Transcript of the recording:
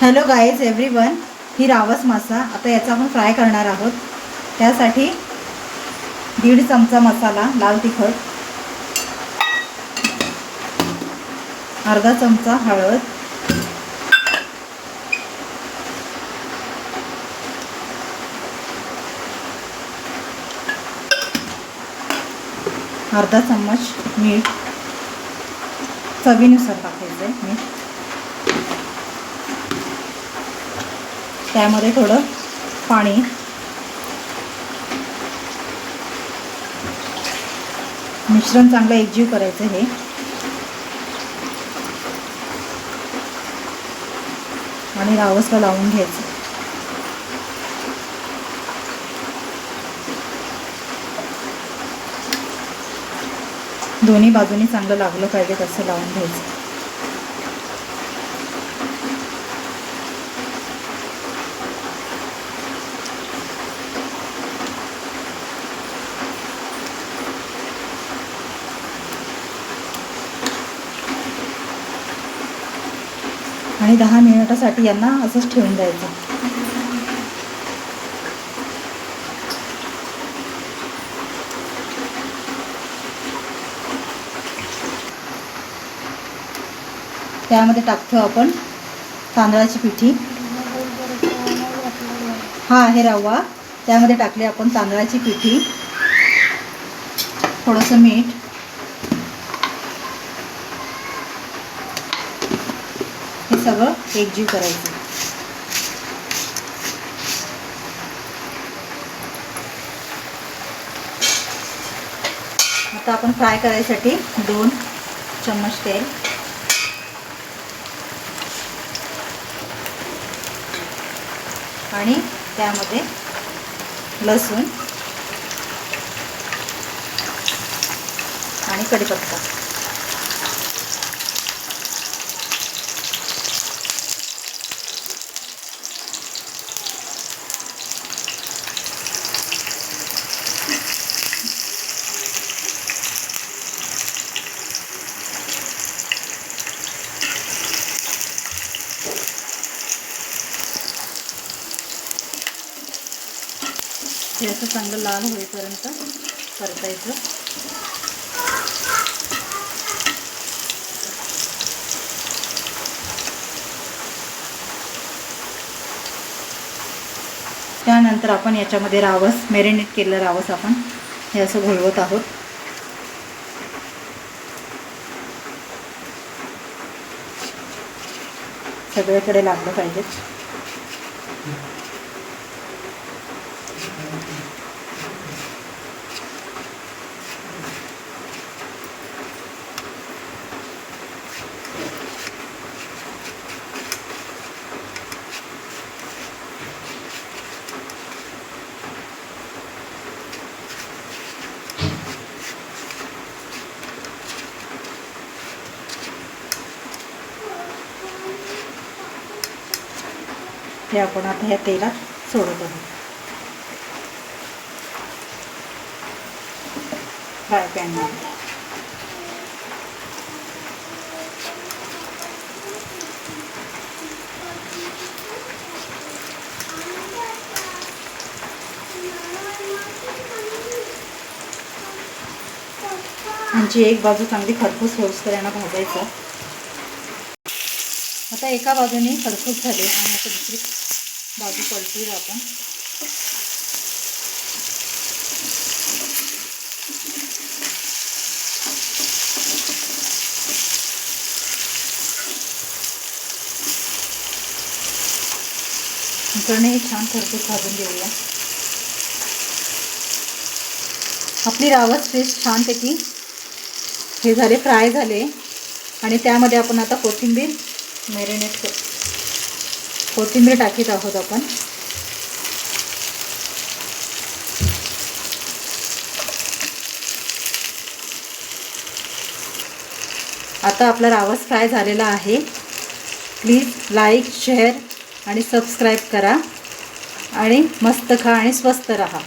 Hello guys every one ही रावस मासा. आता याचा आपण फ्राय करणार आहोत. त्यासाठी दीड चमचा मसाला लाल तिखट अर्धा चमचा हळद अर्धा चम्मच मीठ. चवीनुसार टाकायचं आहे मीठ. त्यामध्ये थोडं पाणी. मिश्रण चांगलं एकजीव करायचं हे. आणि रावसला लावून घ्यायचं. दोन्ही बाजूनी चांगलं लागलं पाहिजे तसं लावून घ्यायचं. आणि दहा मिनिटासाठी यांना असंच ठेवून द्यायचं. त्यामध्ये टाकतो आपण तांदळाची पिठी. हा आहे रवा. त्यामध्ये टाकले आपण तांदळाची पिठी. थोडंसं मीठ हे सगळं एकजीव करायचं. आता आपण फ्राय करायसाठी दोन चम्मच तेल. आणि त्यामध्ये लसूण. आणि कढीपत्ता. हे असं चांगलं लाल होईपर्यंत परतायचं त्यानंतर आपण याच्यामध्ये रावस मॅरिनेट केलेलं रावस आपण हे असं घोळवत आहोत. सगळीकडे लागलं पाहिजे. हे आपण आता ह्या तेलात सोडत आहोत फ्राय पॅनमध्ये यांची एक बाजू चांगली खरपूस होऊसतर यांना भाजायचं. आता एका बाजूने खरपूस झाले आणि आता दुसरी बाजू पलटूया आपण. हे छान खरपूस भाजून घेऊया. आपली रावस फिश छानपैकी हे झाले फ्राय झाले. आणि त्यामध्ये आपण आता कोथिंबीर मॅरिनेट कोथिंबीर टाकीत आहोत आपण. आता आपला रावस फ्राय झालेला आहे. प्लीज लाईक शेअर आणि सबस्क्राईब करा. आणि मस्त खा आणि स्वस्त रहा.